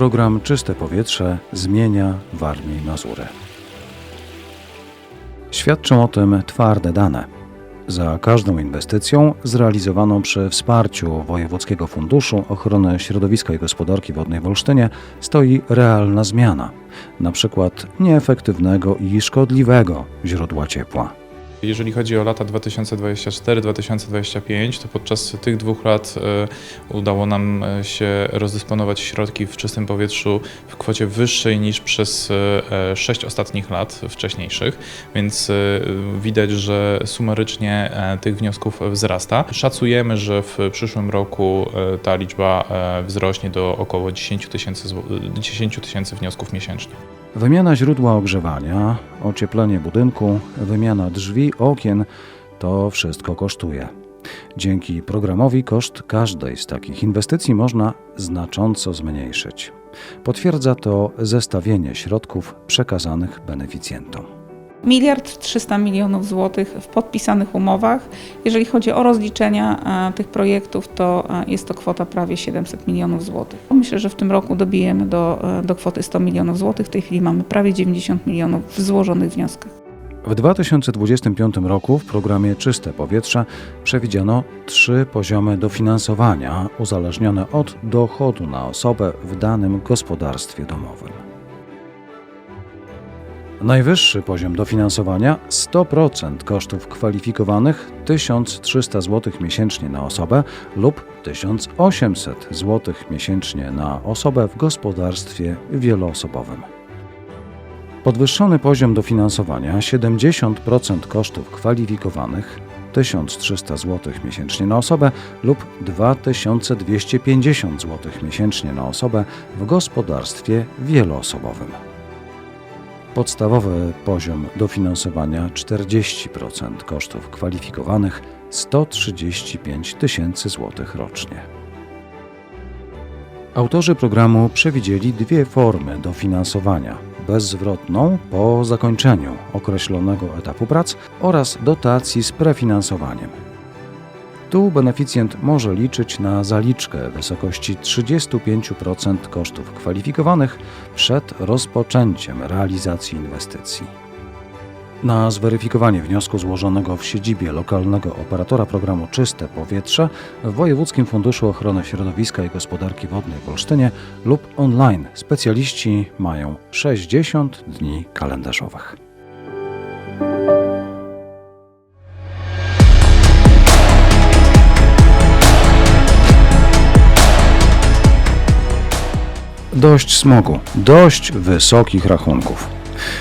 Program Czyste Powietrze zmienia Warmię i Mazury. Świadczą o tym twarde dane. Za każdą inwestycją zrealizowaną przy wsparciu Wojewódzkiego Funduszu Ochrony Środowiska i Gospodarki Wodnej w Olsztynie stoi realna zmiana, na przykład nieefektywnego i szkodliwego źródła ciepła. Jeżeli chodzi o lata 2024-2025, to podczas tych dwóch lat e, udało nam e, się rozdysponować środki w czystym powietrzu w kwocie wyższej niż przez e, sześć ostatnich lat wcześniejszych, więc widać, że sumarycznie tych wniosków wzrasta. Szacujemy, że w przyszłym roku ta liczba wzrośnie do około 10 tysięcy zł- 10 tysięcy wniosków miesięcznie. Wymiana źródła ogrzewania, ocieplenie budynku, wymiana drzwi, okien to wszystko kosztuje. Dzięki programowi koszt każdej z takich inwestycji można znacząco zmniejszyć. Potwierdza to zestawienie środków przekazanych beneficjentom. Miliard 300 milionów złotych w podpisanych umowach. Jeżeli chodzi o rozliczenia e, tych projektów, to e, jest to kwota prawie 700 milionów złotych. Myślę, że w tym roku dobijemy do, e, do kwoty 100 milionów złotych. W tej chwili mamy prawie 90 milionów w złożonych wnioskach. W 2025 roku w programie Czyste Powietrze przewidziano trzy poziomy dofinansowania uzależnione od dochodu na osobę w danym gospodarstwie domowym. Najwyższy poziom dofinansowania 100% kosztów kwalifikowanych 1300 zł miesięcznie na osobę lub 1800 zł miesięcznie na osobę w gospodarstwie wieloosobowym. Podwyższony poziom dofinansowania 70% kosztów kwalifikowanych 1300 zł miesięcznie na osobę lub 2250 zł miesięcznie na osobę w gospodarstwie wieloosobowym. Podstawowy poziom dofinansowania 40% kosztów kwalifikowanych 135 tysięcy złotych rocznie. Autorzy programu przewidzieli dwie formy dofinansowania: bezzwrotną po zakończeniu określonego etapu prac oraz dotacji z prefinansowaniem. Tu beneficjent może liczyć na zaliczkę w wysokości 35% kosztów kwalifikowanych przed rozpoczęciem realizacji inwestycji. Na zweryfikowanie wniosku złożonego w siedzibie lokalnego operatora programu Czyste Powietrze w Wojewódzkim Funduszu Ochrony Środowiska i Gospodarki Wodnej w Olsztynie lub online specjaliści mają 60 dni kalendarzowych. Dość smogu, dość wysokich rachunków.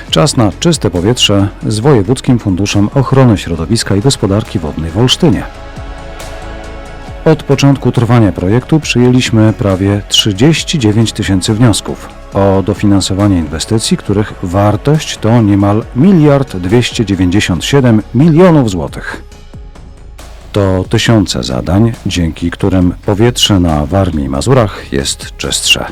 Czas na czyste powietrze z Wojewódzkim Funduszem Ochrony Środowiska i Gospodarki Wodnej w Olsztynie. Od początku trwania projektu przyjęliśmy prawie 39 tysięcy wniosków o dofinansowanie inwestycji, których wartość to niemal miliard 297 milionów złotych. To tysiące zadań, dzięki którym powietrze na Warmii i Mazurach jest czystsze.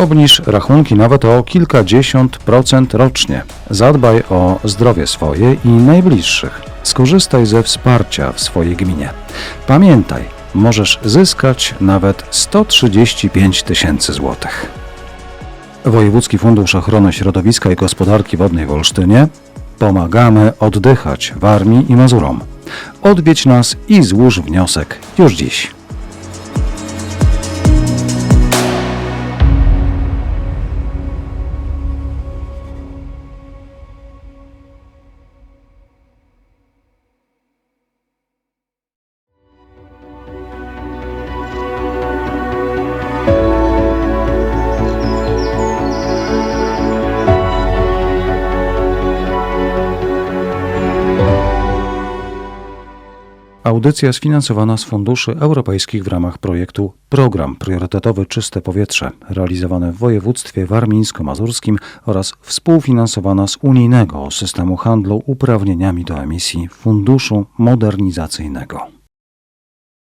Obniż rachunki nawet o kilkadziesiąt procent rocznie. Zadbaj o zdrowie swoje i najbliższych. Skorzystaj ze wsparcia w swojej gminie. Pamiętaj, możesz zyskać nawet 135 tysięcy złotych. Wojewódzki Fundusz Ochrony Środowiska i Gospodarki Wodnej w Olsztynie. Pomagamy oddychać Warmii i Mazurom. Odwiedź nas i złóż wniosek już dziś. Audycja sfinansowana z funduszy europejskich w ramach projektu Program Priorytetowy Czyste Powietrze, realizowany w województwie warmińsko-mazurskim oraz współfinansowana z unijnego systemu handlu uprawnieniami do emisji Funduszu Modernizacyjnego.